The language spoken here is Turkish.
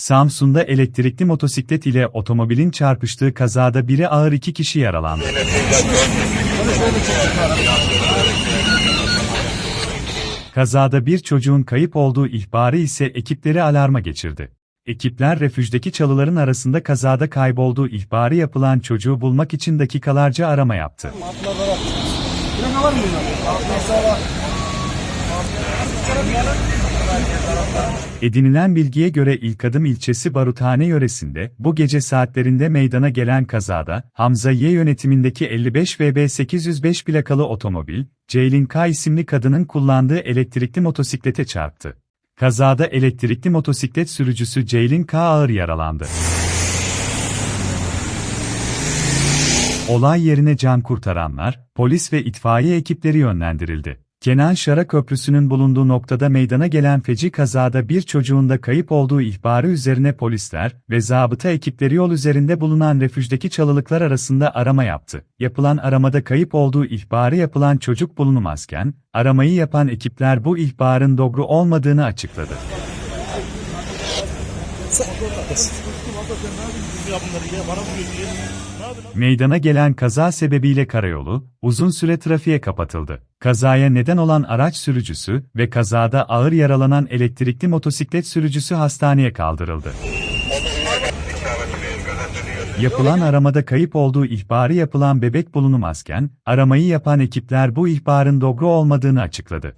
Samsun'da elektrikli motosiklet ile otomobilin çarpıştığı kazada biri ağır iki kişi yaralandı. Kazada bir çocuğun kayıp olduğu ihbarı ise ekipleri alarma geçirdi. Ekipler refüjdeki çalıların arasında kazada kaybolduğu ihbarı yapılan çocuğu bulmak için dakikalarca arama yaptı. Plaka var mı bunlarda? Edinilen bilgiye göre İlkadım ilçesi Baruthane yöresinde bu gece saatlerinde meydana gelen kazada Hamza Y yönetimindeki 55 VB 805 plakalı otomobil, Ceylin K isimli kadının kullandığı elektrikli motosiklete çarptı. Kazada elektrikli motosiklet sürücüsü Ceylin K ağır yaralandı. Olay yerine can kurtaranlar, polis ve itfaiye ekipleri yönlendirildi. Kenan Şara Köprüsü'nün bulunduğu noktada meydana gelen feci kazada bir çocuğun da kayıp olduğu ihbarı üzerine polisler ve zabıta ekipleri yol üzerinde bulunan refüjdeki çalılıklar arasında arama yaptı. Yapılan aramada kayıp olduğu ihbarı yapılan çocuk bulunamazken, aramayı yapan ekipler bu ihbarın doğru olmadığını açıkladı. Meydana gelen kaza sebebiyle karayolu, uzun süre trafiğe kapatıldı. Kazaya neden olan araç sürücüsü ve kazada ağır yaralanan elektrikli motosiklet sürücüsü hastaneye kaldırıldı. Yapılan aramada kayıp olduğu ihbarı yapılan bebek bulunamazken, aramayı yapan ekipler bu ihbarın doğru olmadığını açıkladı.